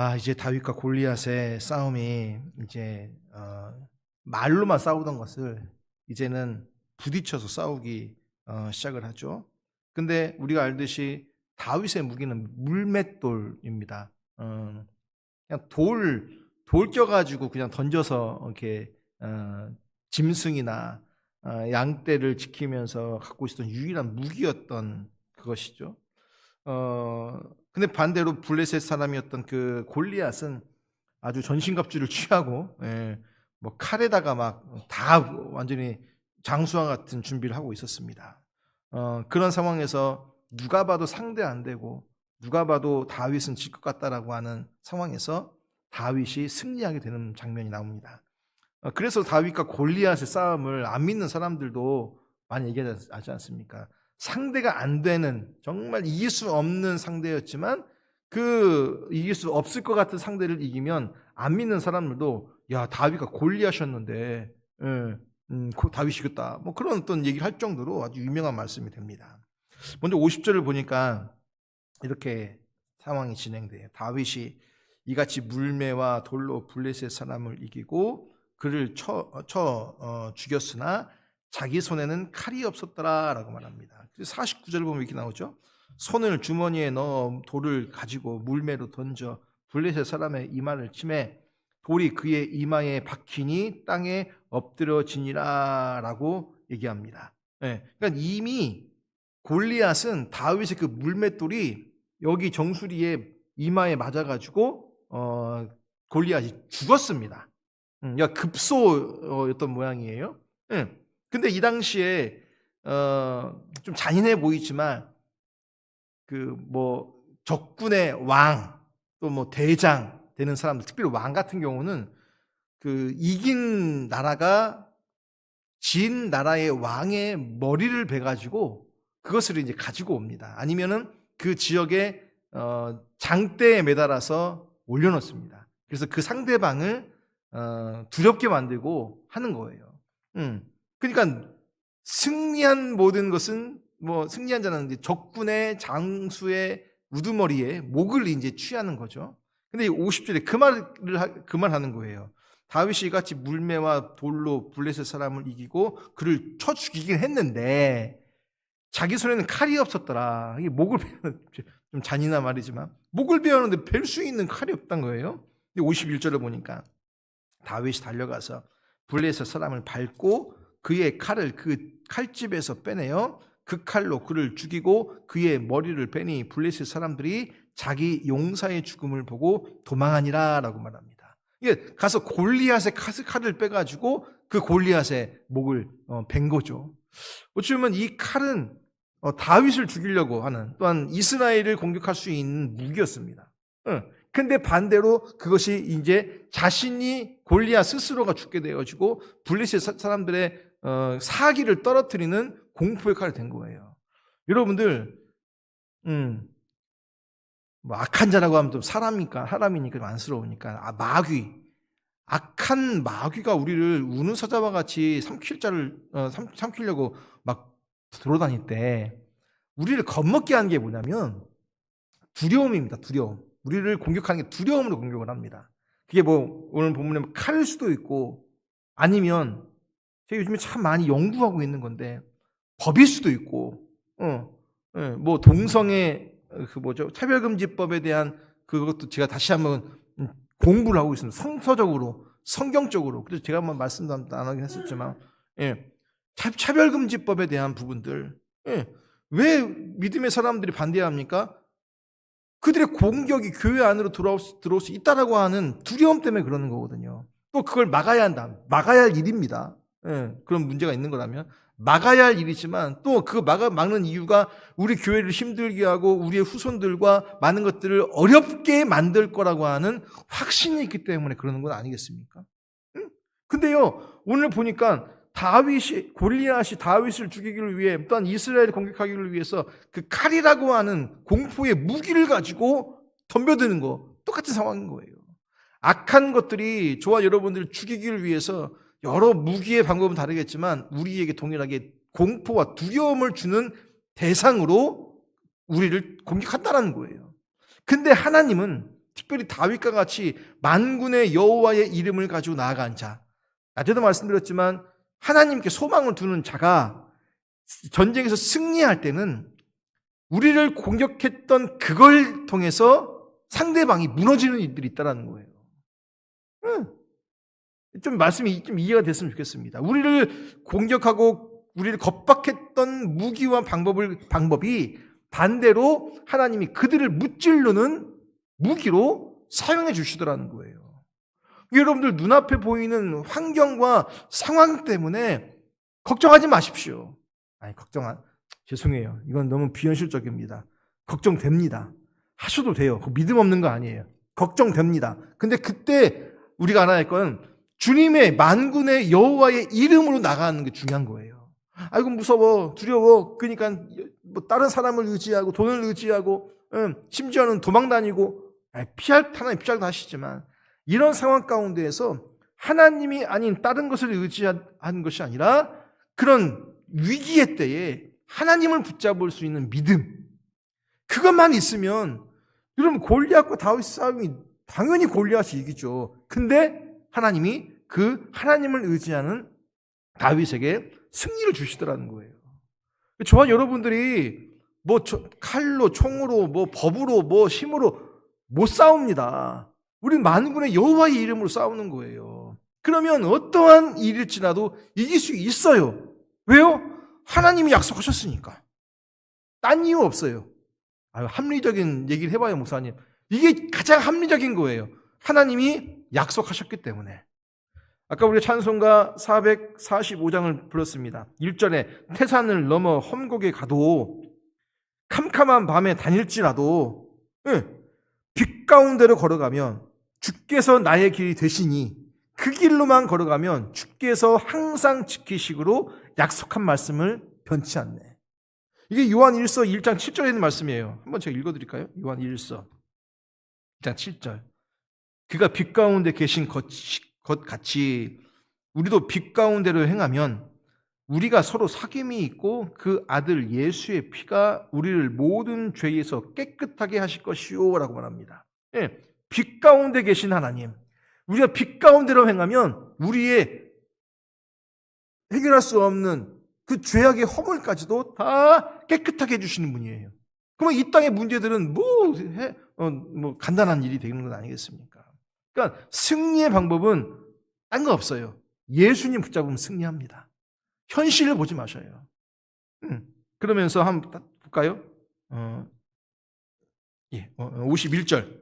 아 이제 다윗과 골리앗의 싸움이 이제 어, 말로만 싸우던 것을 이제는 부딪혀서 싸우기 어, 시작을 하죠. 근데 우리가 알듯이 다윗의 무기는 물맷돌입니다. 어, 그냥 돌, 돌 껴가지고 그냥 던져서 이렇게 어, 짐승이나 어, 양떼를 지키면서 갖고 있었던 유일한 무기였던 그것이죠. 어, 근데 반대로 블레셋 사람이었던 그 골리앗은 아주 전신갑주를 취하고 예, 뭐 칼에다가 막 다 완전히 장수와 같은 준비를 하고 있었습니다. 어, 그런 상황에서 누가 봐도 상대 안 되고 누가 봐도 다윗은 질 것 같다라고 하는 상황에서 다윗이 승리하게 되는 장면이 나옵니다. 어, 그래서 다윗과 골리앗의 싸움을 안 믿는 사람들도 많이 얘기하지 않습니까? 상대가 안 되는 정말 이길 수 없는 상대였지만 그 이길 수 없을 것 같은 상대를 이기면 안 믿는 사람들도 야 다윗과 골리앗이었는데 예, 음, 고- 다윗이겠다 뭐 그런 어떤 얘기를 할 정도로 아주 유명한 말씀이 됩니다. 먼저 50절을 보니까 이렇게 상황이 진행돼요. 다윗이 이같이 물매와 돌로 블레셋 사람을 이기고 그를 쳐, 쳐 어, 죽였으나 자기 손에는 칼이 없었더라라고 말합니다. 49절 보면 이렇게 나오죠. 손을 주머니에 넣어 돌을 가지고 물매로 던져 블레셋 사람의 이마를 치매 돌이 그의 이마에 박히니 땅에 엎드려지니라라고 얘기합니다. 예, 그러니까 이미 골리앗은 다윗의 그 물맷돌이 여기 정수리에 이마에 맞아가지고 어, 골리앗이 죽었습니다. 음, 야 급소였던 모양이에요. 예. 근데 이 당시에 어, 좀 잔인해 보이지만 그 뭐 적군의 왕 또 뭐 대장 되는 사람들 특별히 왕 같은 경우는 그 이긴 나라가 진 나라의 왕의 머리를 베 가지고 그것을 이제 가지고 옵니다. 아니면은 그 지역의 어, 장대에 매달아서 올려놓습니다. 그래서 그 상대방을 어, 두렵게 만들고 하는 거예요. 음. 그러니까 승리한 모든 것은 뭐 승리한 자는 이제 적군의 장수의 우두머리에 목을 이제 취하는 거죠. 근데 이 50절에 그 말을 하- 그말 하는 거예요. 다윗이 같이 물매와 돌로 블레셋 사람을 이기고 그를 쳐 죽이긴 했는데 자기 손에는 칼이 없었더라. 이게 목을 베는 좀 잔인한 말이지만 목을 베었는데 벨 수 있는 칼이 없단 거예요. 근데 51절을 보니까 다윗이 달려가서 블레셋 사람을 밟고 그의 칼을 그 칼집에서 빼내어 그 칼로 그를 죽이고 그의 머리를 빼니 블레셋 사람들이 자기 용사의 죽음을 보고 도망하니라라고 말합니다. 이게 가서 골리앗의 칼- 칼을 빼가지고 그 골리앗의 목을 어, 벤 거죠. 어찌 보면 이 칼은 어, 다윗을 죽이려고 하는 또한 이스라엘을 공격할 수 있는 무기였습니다. 응. 근데 반대로 그것이 이제 자신이 골리앗 스스로가 죽게 되어지고 블레셋 사- 사람들의 어, 사기를 떨어뜨리는 공포의 칼이 된 거예요. 여러분들, 음, 뭐 악한 자라고 하면 좀 사람이니까 사람이니까 좀 안쓰러우니까 아 마귀, 악한 마귀가 우리를 우는 사자와 같이 삼킬 자를 어, 삼, 삼키려고 막 돌아다닐 때 우리를 겁먹게 하는 게 뭐냐면 두려움입니다. 두려움. 우리를 공격하는 게 두려움으로 공격을 합니다. 그게 뭐 오늘 본문에 뭐 칼일 수도 있고 아니면 제가 요즘에 참 많이 연구하고 있는 건데 법일 수도 있고, 어, 예, 뭐 동성애 어, 그 뭐죠 차별금지법에 대한 그것도 제가 다시 한번 음, 공부를 하고 있습니다. 성서적으로, 성경적으로. 그래서 제가 한번 말씀도 안 하긴 했었지만, 예, 차- 차별금지법에 대한 부분들, 예, 왜 믿음의 사람들이 반대합니까? 그들의 공격이 교회 안으로 들어올 수, 들어올 수 있다라고 하는 두려움 때문에 그러는 거거든요. 또 그걸 막아야 한다. 막아야 할 일입니다. 예, 그런 문제가 있는 거라면 막아야 할 일이지만 또 그 막아 막는 이유가 우리 교회를 힘들게 하고 우리의 후손들과 많은 것들을 어렵게 만들 거라고 하는 확신이 있기 때문에 그러는 건 아니겠습니까? 응? 근데요 오늘 보니까 다윗이 골리앗이 다윗을 죽이기를 위해 또한 이스라엘을 공격하기를 위해서 그 칼이라고 하는 공포의 무기를 가지고 덤벼드는 거 똑같은 상황인 거예요. 악한 것들이 저와 여러분들을 죽이기를 위해서 여러 무기의 방법은 다르겠지만 우리에게 동일하게 공포와 두려움을 주는 대상으로 우리를 공격한다는 거예요. 근데 하나님은 특별히 다윗과 같이 만군의 여호와의 이름을 가지고 나아간 자. 낮에도 말씀드렸지만 하나님께 소망을 두는 자가 전쟁에서 승리할 때는 우리를 공격했던 그걸 통해서 상대방이 무너지는 일들이 있다는 거예요. 응. 좀 말씀이 좀 이해가 됐으면 좋겠습니다. 우리를 공격하고 우리를 겁박했던 무기와 방법을 방법이 반대로 하나님이 그들을 무찔르는 무기로 사용해 주시더라는 거예요. 여러분들 눈앞에 보이는 환경과 상황 때문에 걱정하지 마십시오. 아니 걱정한 죄송해요. 이건 너무 비현실적입니다. 걱정됩니다. 하셔도 돼요. 그 믿음 없는 거 아니에요. 걱정됩니다. 근데 그때 우리가 알아야 할 건 주님의 만군의 여호와의 이름으로 나가는 게 중요한 거예요. 아이고 무서워, 두려워. 그러니까 뭐 다른 사람을 의지하고 돈을 의지하고 음, 심지어는 도망 다니고 아이, 피할 하나님 피할 하시지만 이런 상황 가운데에서 하나님이 아닌 다른 것을 의지하는 것이 아니라 그런 위기의 때에 하나님을 붙잡을 수 있는 믿음 그것만 있으면 여러분 골리앗과 다윗 싸움이 당연히 골리앗이 이기죠. 근데 하나님이 그 하나님을 의지하는 다윗에게 승리를 주시더라는 거예요. 저와 여러분들이 뭐 칼로 총으로 뭐 법으로 뭐 힘으로 못 싸웁니다. 우리 만군의 여호와의 이름으로 싸우는 거예요. 그러면 어떠한 일일지라도 이길 수 있어요. 왜요? 하나님이 약속하셨으니까. 딴 이유 없어요. 아유, 합리적인 얘기를 해봐요, 목사님. 이게 가장 합리적인 거예요. 하나님이 약속하셨기 때문에. 아까 우리 찬송가 445장을 불렀습니다. 1절에 태산을 넘어 험곡에 가도 캄캄한 밤에 다닐지라도 예, 빛 가운데로 걸어가면 주께서 나의 길이 되시니 그 길로만 걸어가면 주께서 항상 지키시기로 약속한 말씀을 변치 않네. 이게 요한 1서 1장 7절에 있는 말씀이에요. 한번 제가 읽어드릴까요? 요한 1서 1장 7절. 그가 빛 가운데 계신 것 같이 우리도 빛 가운데로 행하면 우리가 서로 사귐이 있고 그 아들 예수의 피가 우리를 모든 죄에서 깨끗하게 하실 것이요라고 말합니다. 예, 빛 가운데 계신 하나님. 우리가 빛 가운데로 행하면 우리의 해결할 수 없는 그 죄악의 허물까지도 다 깨끗하게 해주시는 분이에요. 그러면 이 땅의 문제들은 뭐, 해, 어, 뭐 간단한 일이 되는 건 아니겠습니까? 그러니까 승리의 방법은 딴 거 없어요. 예수님 붙잡으면 승리합니다. 현실을 보지 마셔요. 음, 그러면서 한번 볼까요? 어, 예, 51절.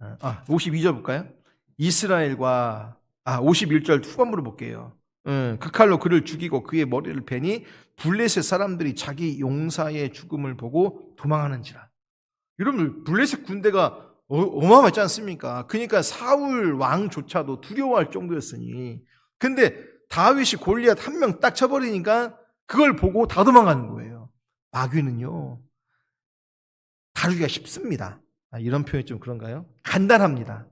어, 아, 52절 볼까요? 이스라엘과 아, 51절 후반부를 볼게요. 음, 그 칼로 그를 죽이고 그의 머리를 베니 블레셋 사람들이 자기 용사의 죽음을 보고 도망하는지라. 여러분 블레셋 군대가 어, 어마어마했지 않습니까? 그러니까 사울 왕조차도 두려워할 정도였으니 근데 다윗이 골리앗 한 명 딱 쳐버리니까 그걸 보고 다 도망가는 거예요. 마귀는요 다루기가 쉽습니다. 아, 이런 표현이 좀 그런가요? 간단합니다.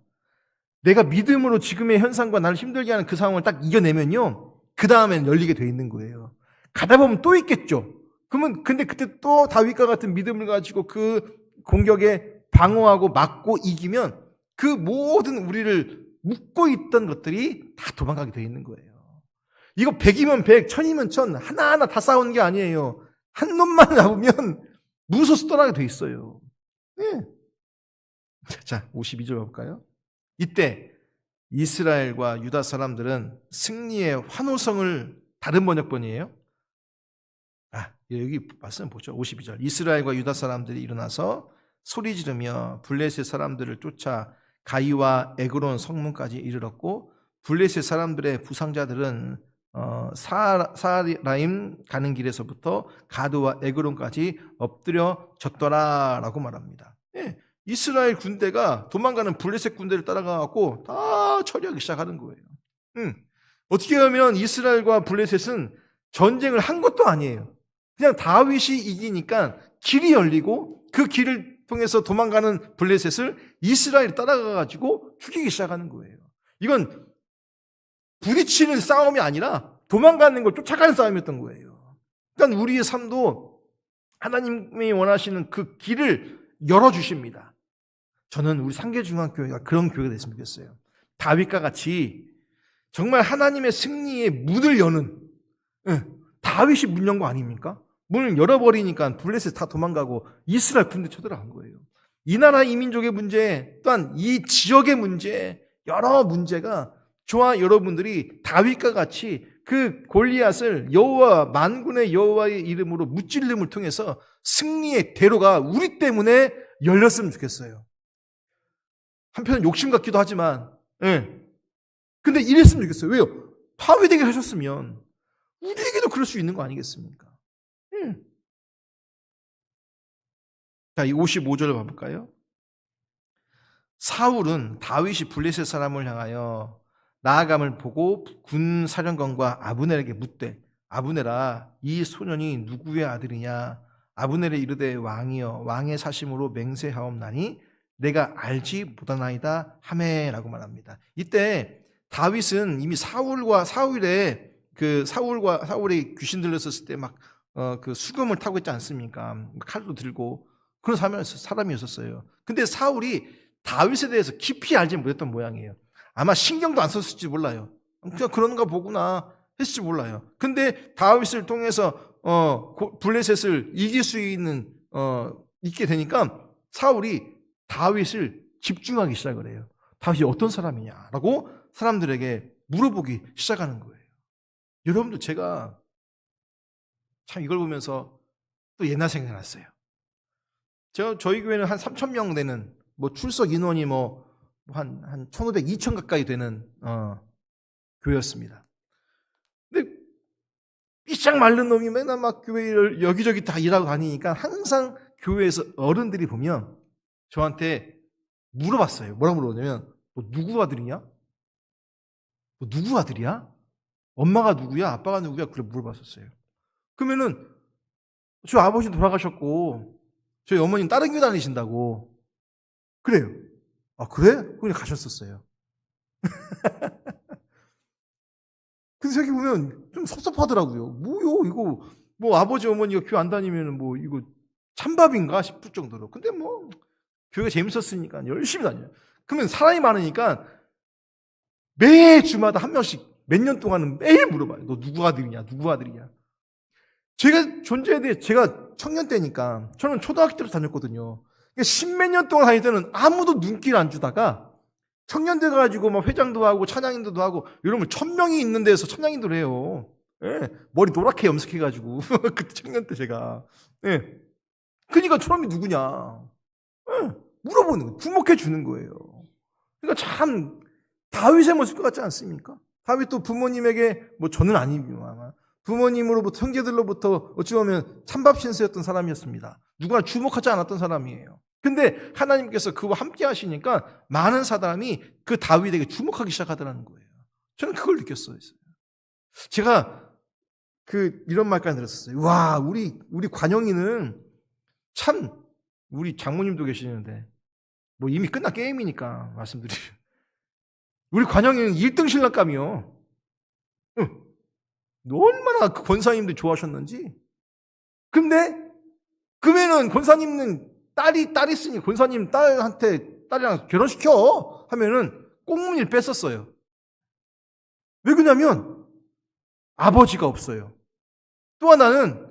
내가 믿음으로 지금의 현상과 나를 힘들게 하는 그 상황을 딱 이겨내면요. 그 다음엔 열리게 돼 있는 거예요. 가다 보면 또 있겠죠. 그러면 근데 그때 또 다윗과 같은 믿음을 가지고 그 공격에 방어하고 막고 이기면 그 모든 우리를 묶고 있던 것들이 다 도망가게 돼 있는 거예요. 이거 100이면 100, 1000이면 1000 하나하나 다 싸우는 게 아니에요. 한 놈만 잡으면 무서워서 떠나게 돼 있어요. 네. 자, 52절 볼까요? 이때 이스라엘과 유다 사람들은 승리의 환호성을 다른 번역본이에요. 아, 여기 말씀 보죠. 52절. 이스라엘과 유다 사람들이 일어나서 소리 지르며 블레셋 사람들을 쫓아 가이와 에그론 성문까지 이르렀고 블레셋 사람들의 부상자들은 어, 사라임 가는 길에서부터 가드와 에그론까지 엎드려 졌더라라고 말합니다. 예, 이스라엘 군대가 도망가는 블레셋 군대를 따라가고 다 처리하기 시작하는 거예요. 음. 어떻게 하면 이스라엘과 블레셋은 전쟁을 한 것도 아니에요. 그냥 다윗이 이기니까 길이 열리고 그 길을 통해서 도망가는 블레셋을 이스라엘이 따라가 가지고 죽이기 시작하는 거예요. 이건 부딪히는 싸움이 아니라 도망가는 걸 쫓아가는 싸움이었던 거예요. 그러니까 우리의 삶도 하나님이 원하시는 그 길을 열어 주십니다. 저는 우리 상계중앙교회가 그런 교회가 됐으면 좋겠어요. 다윗과 같이 정말 하나님의 승리의 문을 여는 예, 다윗이 문 연 거 아닙니까? 문을 열어버리니까 블레셋 다 도망가고 이스라엘 군대 쳐들어간 거예요. 이 나라 이민족의 문제 또한 이 지역의 문제 여러 문제가 저와 여러분들이 다윗과 같이 그 골리앗을 여호와 만군의 여호와의 이름으로 무찔림을 통해서 승리의 대로가 우리 때문에 열렸으면 좋겠어요. 한편은 욕심 같기도 하지만, 예. 근데 이랬으면 좋겠어요. 왜요? 다윗에게 하셨으면 우리에게도 그럴 수 있는 거 아니겠습니까? 자, 이 55절을 봐볼까요? 사울은 다윗이 블레셋 사람을 향하여 나아감을 보고 군 사령관과 아브넬에게 묻되 아브넬아 이 소년이 누구의 아들이냐 아브넬에 이르되 왕이여 왕의 사심으로 맹세하옵나니 내가 알지 못하나이다 하매라고 말합니다. 이때 다윗은 이미 사울과 사울의 그 사울과 사울이 귀신 들렸었을 때막어그 수금을 타고 있지 않습니까? 칼도 들고 그런 사람이었- 사람이었었어요. 근데 사울이 다윗에 대해서 깊이 알지 못했던 모양이에요. 아마 신경도 안 썼을지 몰라요. 그냥 그런가 보구나 했을지 몰라요. 근데 다윗을 통해서 어 고- 블레셋을 이길 수 있는 어 있게 되니까 사울이 다윗을 집중하기 시작을 해요. 다윗이 어떤 사람이냐라고 사람들에게 물어보기 시작하는 거예요. 여러분도 제가 참 이걸 보면서 또 옛날 생각이 났어요. 저 저희 교회는 한 3천 명 되는 뭐 출석 인원이 뭐 한 한 1,500, 2천 가까이 되는 어, 교회였습니다. 근데 삐짝 마른 놈이 맨날 막 교회를 여기저기 다 일하고 다니니까 항상 교회에서 어른들이 보면 저한테 물어봤어요. 뭐라 물어보냐면 너 누구 아들이냐? 너 누구 아들이야? 엄마가 누구야? 아빠가 누구야? 그래 물어봤었어요. 그러면은 저 아버지 돌아가셨고 저희 어머님 다른 교회 다니신다고 그래요. 아 그래? 그냥 가셨었어요. 근데 생각해 보면 좀 섭섭하더라고요. 뭐요? 이거 뭐 아버지 어머니가 교회 안 다니면 뭐 이거 찬밥인가 싶을 정도로. 근데 뭐 교회가 재밌었으니까 열심히 다녀요. 그러면 사람이 많으니까 매 주마다 한 명씩 몇 년 동안은 매일 물어봐요. 너 누구 아들이냐? 누구 아들이냐? 제가 존재에 대해 제가 청년 때니까 저는 초등학교 때로 다녔거든요. 그러니까 십몇 년 동안 다닐 때는 아무도 눈길 안 주다가 청년 돼 가지고 막 회장도 하고 찬양인도도 하고 이러면 천 명이 있는 데서 찬양인도를 해요. 예, 머리 노랗게 염색해 가지고 그때 청년 때 제가 예. 그러니까 저놈이 누구냐? 예, 물어보는 거, 주목해 주는 거예요. 그러니까 참 다윗의 모습 같지 않습니까? 다윗도 부모님에게 뭐 저는 아니지만 부모님으로부터 형제들로부터 어찌 보면 찬밥 신세였던 사람이었습니다. 누구나 주목하지 않았던 사람이에요. 근데 하나님께서 그와 함께 하시니까 많은 사람이 그 다윗에게 주목하기 시작하더라는 거예요. 저는 그걸 느꼈어요. 제가 그 이런 말까지 들었어요. 와, 우리 우리 관영이는 참 우리 장모님도 계시는데 뭐 이미 끝난 게임이니까 말씀드리죠. 우리 관영이는 1등 신랑감이요. 응. 얼마나 그 권사님들 좋아하셨는지. 근데 그러면은 권사님은 딸이 딸 있으니 권사님 딸한테 딸이랑 결혼시켜 하면은 꽁문일 뺐었어요. 왜 그러냐면 아버지가 없어요. 또 하나는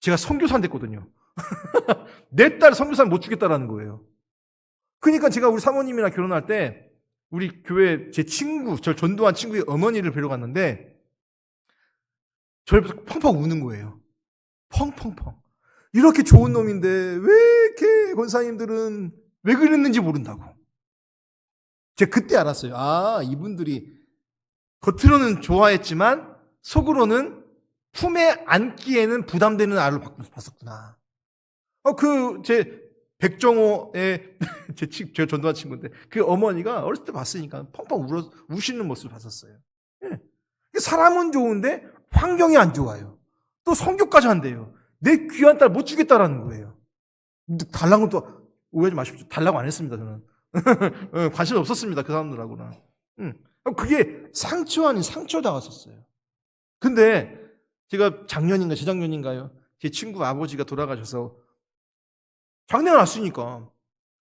제가 선교사 됐거든요. 내 딸 선교사 못 주겠다라는 거예요. 그러니까 제가 우리 사모님이랑 결혼할 때 우리 교회 제 친구, 저 전도한 친구의 어머니를 뵈러 갔는데 보면서 펑펑 우는 거예요. 펑펑펑. 이렇게 좋은 놈인데 왜 이렇게 권사님들은 왜 그랬는지 모른다고. 제가 그때 알았어요. 아, 이분들이 겉으로는 좋아했지만 속으로는 품에 안기에는 부담되는 아를 봤었구나. 어, 그, 제, 백정호의, 제, 친- 제가 전도한 친구인데, 그 어머니가 어렸을 때 봤으니까 펑펑 울어, 우시는 모습을 봤었어요. 예. 사람은 좋은데 환경이 안 좋아요. 또 성교까지 한대요. 내 귀한 딸 못 주겠다라는 거예요. 달라고 또 오해하지 마십시오. 달라고 안 했습니다, 저는. 어, 관심 없었습니다, 그 사람들하고는. 응. 그게 상처 아닌 상처다 왔었어요. 근데 제가 작년인가 재작년인가요? 제 친구 아버지가 돌아가셔서 장례가 났으니까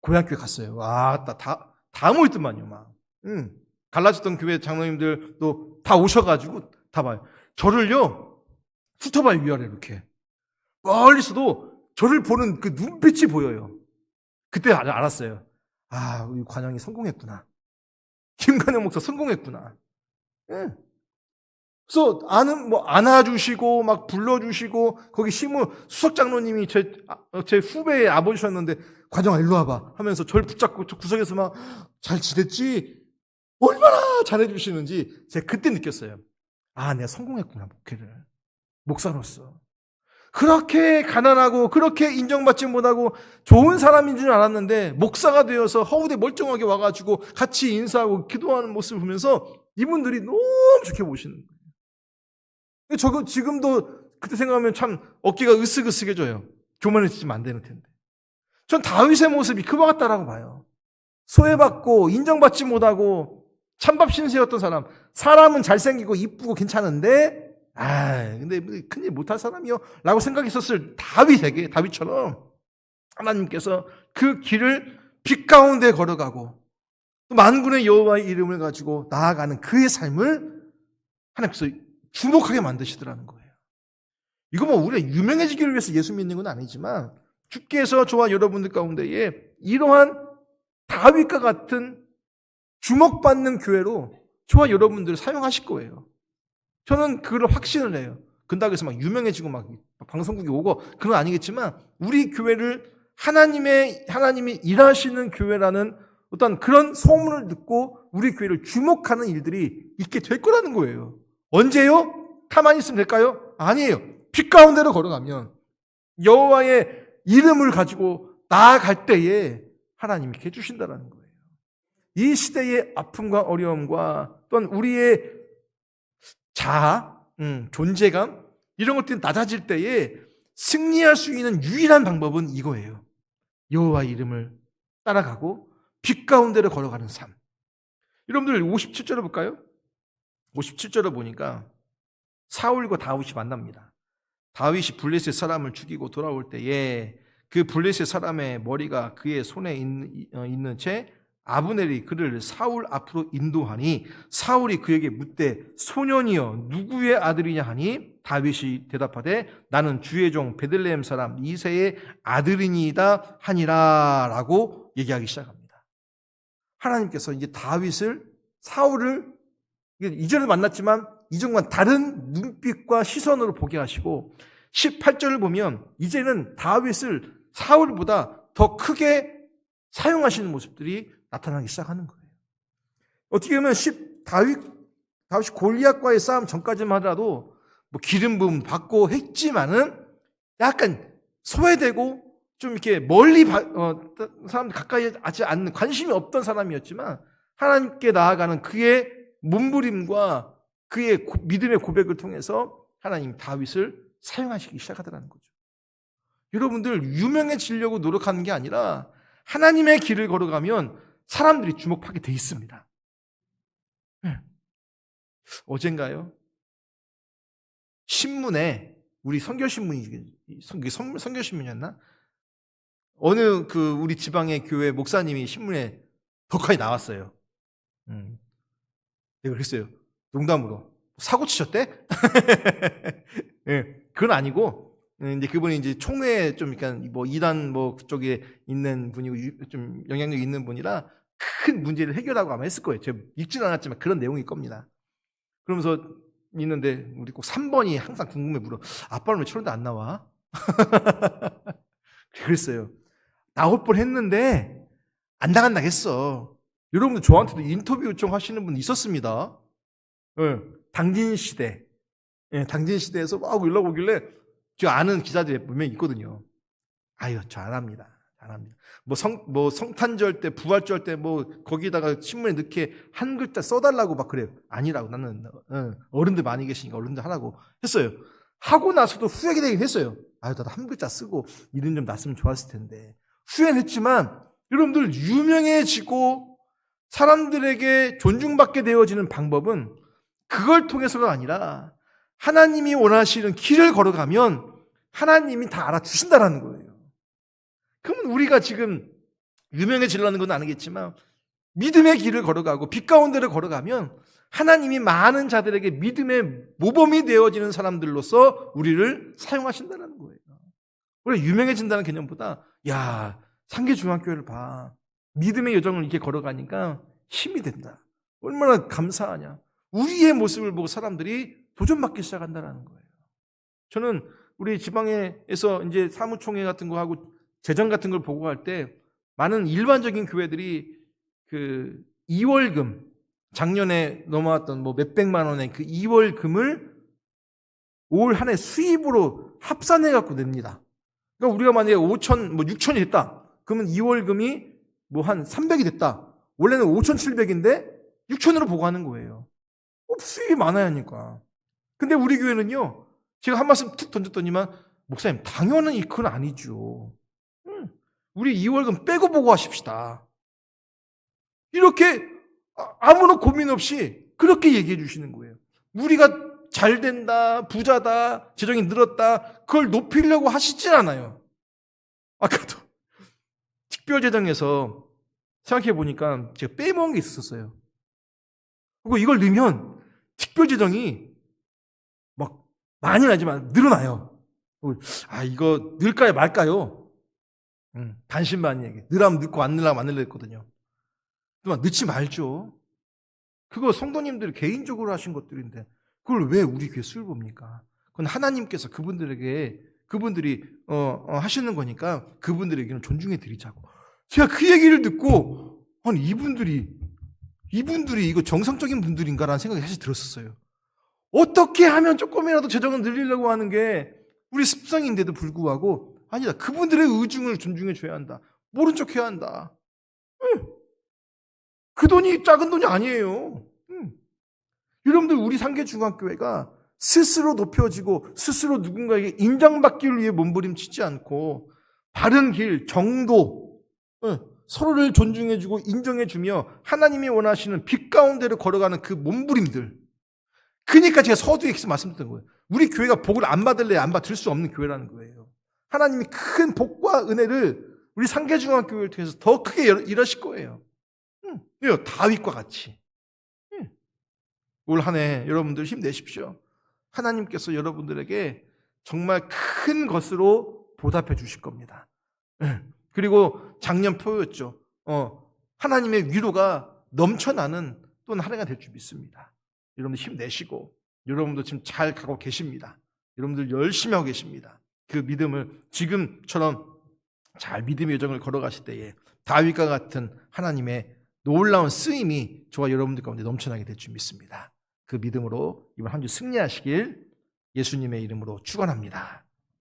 고향교회 갔어요. 와, 다, 다, 다 모였더만요, 막. 응. 갈라졌던 교회 장로님들도 다 오셔가지고 다 봐요. 저를요, 훑어봐요, 위아래 이렇게. 멀리서도 저를 보는 그 눈빛이 보여요. 그때 알- 알았어요. 아, 우리 관영이 성공했구나. 김관영 목사 성공했구나. 예. 그래서 아는 뭐 안아주시고 막 불러주시고 거기 시무 수석 장로님이 제, 아, 제 후배의 아버지셨는데 관영아 일로 와봐 하면서 저를 붙잡고 저 구석에서 막 잘 지냈지 얼마나 잘해주시는지 제가 그때 느꼈어요. 아, 내가 성공했구나 목회를 목사로서. 그렇게 가난하고 그렇게 인정받지 못하고 좋은 사람인 줄 알았는데 목사가 되어서 허우대 멀쩡하게 와가지고 같이 인사하고 기도하는 모습을 보면서 이분들이 너무 좋게 보시는 거예요. 저거 지금도 그때 생각하면 참 어깨가 으쓱으쓱해져요. 교만해지면 안 되는 텐데. 전 다윗의 모습이 그와 같다라고 봐요. 소외받고 인정받지 못하고 찬밥 신세였던 사람. 사람은 잘생기고 이쁘고 괜찮은데 아, 근데 뭐 큰일 못할 사람이요. 라고 생각했었을 다윗에게, 다윗처럼 하나님께서 그 길을 빛 가운데 걸어가고 또 만군의 여호와의 이름을 가지고 나아가는 그의 삶을 하나님께서 주목하게 만드시더라는 거예요. 이거 뭐 우리가 유명해지기를 위해서 예수 믿는 건 아니지만 주께서 저와 여러분들 가운데에 이러한 다윗과 같은 주목받는 교회로 저와 여러분들을 사용하실 거예요. 저는 그걸 확신을 해요. 근다고 해서 막 유명해지고 막 방송국에 오고 그건 아니겠지만 우리 교회를 하나님의 하나님이 일하시는 교회라는 어떤 그런 소문을 듣고 우리 교회를 주목하는 일들이 있게 될 거라는 거예요. 언제요? 가만히 있으면 될까요? 아니에요. 빛 가운데로 걸어가면 여호와의 이름을 가지고 나아갈 때에 하나님이 이렇게 해주신다는 거예요. 이 시대의 아픔과 어려움과 또한 우리의 자아, 음, 존재감 이런 것들이 낮아질 때에 승리할 수 있는 유일한 방법은 이거예요. 여호와 이름을 따라가고 빛 가운데로 걸어가는 삶. 여러분들 57절을 볼까요? 57절을 보니까 사울과 다윗이 만납니다. 다윗이 블레셋 사람을 죽이고 돌아올 때에 그 블레셋 사람의 머리가 그의 손에 어, 있는 채 아브넬이 그를 사울 앞으로 인도하니 사울이 그에게 묻되 소년이여 누구의 아들이냐 하니 다윗이 대답하되 나는 주의 종 베들레헴 사람 이세의 아들이니이다 하니라라고 얘기하기 시작합니다. 하나님께서 이제 다윗을 사울을 이전에 만났지만 이전과 다른 눈빛과 시선으로 보게 하시고 18절을 보면 이제는 다윗을 사울보다 더 크게 사용하시는 모습들이 나타나기 시작하는 거예요. 어떻게 보면 10, 다윗, 다윗이 골리앗과의 싸움 전까지만 하더라도 뭐 기름 부음 받고 했지만은 약간 소외되고 좀 이렇게 멀리 바, 어, 사람들 가까이 하지 않는 관심이 없던 사람이었지만 하나님께 나아가는 그의 몸부림과 그의 고, 믿음의 고백을 통해서 하나님 다윗을 사용하시기 시작하더라는 거죠. 여러분들 유명해지려고 노력하는 게 아니라 하나님의 길을 걸어가면 사람들이 주목하게 돼 있습니다. 네. 어젠가요? 신문에 우리 선교신문이 선교신문이었나? 어느 그 우리 지방의 교회 목사님이 신문에 덕하게 나왔어요. 음. 내가 그랬어요. 농담으로 사고 치셨대? 예, 그건 아니고 음, 이제 그분이 이제 총회 좀 그러니까 뭐 이단 뭐 그쪽에 있는 분이고 좀 영향력 있는 분이라 큰 문제를 해결하고 아마 했을 거예요. 제가 읽지는 않았지만 그런 내용일 겁니다. 그러면서 있는데 우리 꼭 3번이 항상 궁금해 물어. 아빠는 왜 철원대 안 나와? 그랬어요. 나올 뻔 했는데 안 나간다 했어. 여러분들 저한테도 인터뷰 요청하시는 분 있었습니다. 예, 당진 시대. 예, 당진 시대에서 막 연락 오길래 저 아는 기자들이 몇명 있거든요. 아유, 저 안 합니다. 안 합니다. 뭐 성, 뭐 성탄절 때, 부활절 때, 뭐 거기다가 신문에 넣게 한 글자 써달라고 막 그래요. 아니라고 나는 어, 어른들 많이 계시니까 어른들 하라고 했어요. 하고 나서도 후회가 되긴 했어요. 아유, 나도 한 글자 쓰고 이름 좀 났으면 좋았을 텐데. 후회는 했지만 여러분들 유명해지고 사람들에게 존중받게 되어지는 방법은 그걸 통해서가 아니라 하나님이 원하시는 길을 걸어가면 하나님이 다 알아주신다라는 거예요. 그러면 우리가 지금 유명해지려는 건 아니겠지만 믿음의 길을 걸어가고 빛 가운데를 걸어가면 하나님이 많은 자들에게 믿음의 모범이 되어지는 사람들로서 우리를 사용하신다는 거예요. 우리가 유명해진다는 개념보다 야 상계 중학교를 봐 믿음의 여정을 이렇게 걸어가니까 힘이 된다. 얼마나 감사하냐. 우리의 모습을 보고 사람들이 도전받기 시작한다는 거예요. 저는 우리 지방에서 이제 사무총회 같은 거 하고 재정 같은 걸 보고 할때 많은 일반적인 교회들이 그 2월금 작년에 넘어왔던 뭐 몇백만 원의 그 2월금을 올 한 해 수입으로 합산해 갖고 냅니다. 그러니까 우리가 만약에 5천 뭐 6천이 됐다. 그러면 2월금이 뭐 한 300이 됐다. 원래는 5,700인데 6천으로 보고하는 거예요. 어, 수입이 많아야 하니까. 근데 우리 교회는요. 제가 한 말씀 툭 던졌더니만 목사님 당연한 이 그건 아니죠. 음, 우리 2월금 빼고 보고 하십시다. 이렇게 아- 아무런 고민 없이 그렇게 얘기해 주시는 거예요. 우리가 잘 된다, 부자다, 재정이 늘었다, 그걸 높이려고 하시질 않아요. 아까도 특별재정에서 생각해 보니까 제가 빼먹은 게 있었어요. 그리고 이걸 넣으면 특별재정이 막 많이 나지만 늘어나요. 아, 이거 넣을까요, 말까요? 음, 반신반의에게. 넣으라면 넣고 안 넣으라면 안 넣으려 했거든요. 그만 넣지 말죠. 그거 성도님들이 개인적으로 하신 것들인데 그걸 왜 우리 교회 수를 봅니까? 그건 하나님께서 그분들에게 그분들이 어, 어, 하시는 거니까 그분들에게는 존중해 드리자고. 제가 그 얘기를 듣고 아니 이분들이 이분들이 이거 정상적인 분들인가라는 생각이 사실 들었었어요. 어떻게 하면 조금이라도 재정을 늘리려고 하는 게 우리 습성인데도 불구하고 아니다. 그분들의 의중을 존중해 줘야 한다. 모른 척 해야 한다. 응. 그 돈이 작은 돈이 아니에요. 음. 여러분들 우리 상계중학교회가 스스로 높여지고 스스로 누군가에게 인정받기를 위해 몸부림치지 않고 바른 길, 정도, 어, 서로를 존중해주고 인정해주며 하나님이 원하시는 빛 가운데를 걸어가는 그 몸부림들. 그러니까 제가 서두에 계속 말씀드렸던 거예요. 우리 교회가 복을 안 받을래 안 받을 수 없는 교회라는 거예요. 하나님이 큰 복과 은혜를 우리 상계중학교를 통해서 더 크게 일하실 거예요. 응, 다윗과 같이. 응. 올 한 해 여러분들 힘내십시오. 하나님께서 여러분들에게 정말 큰 것으로 보답해 주실 겁니다. 응. 그리고 작년 표였죠. 어, 하나님의 위로가 넘쳐나는 또한 해가 될 줄 믿습니다. 여러분들 힘내시고 여러분도 지금 잘 가고 계십니다. 여러분들 열심히 하고 계십니다. 그 믿음을 지금처럼 잘 믿음의 여정을 걸어가실 때에 다윗과 같은 하나님의 놀라운 쓰임이 저와 여러분들 가운데 넘쳐나게 될 줄 믿습니다. 그 믿음으로 이번 한 주 승리하시길 예수님의 이름으로 축원합니다.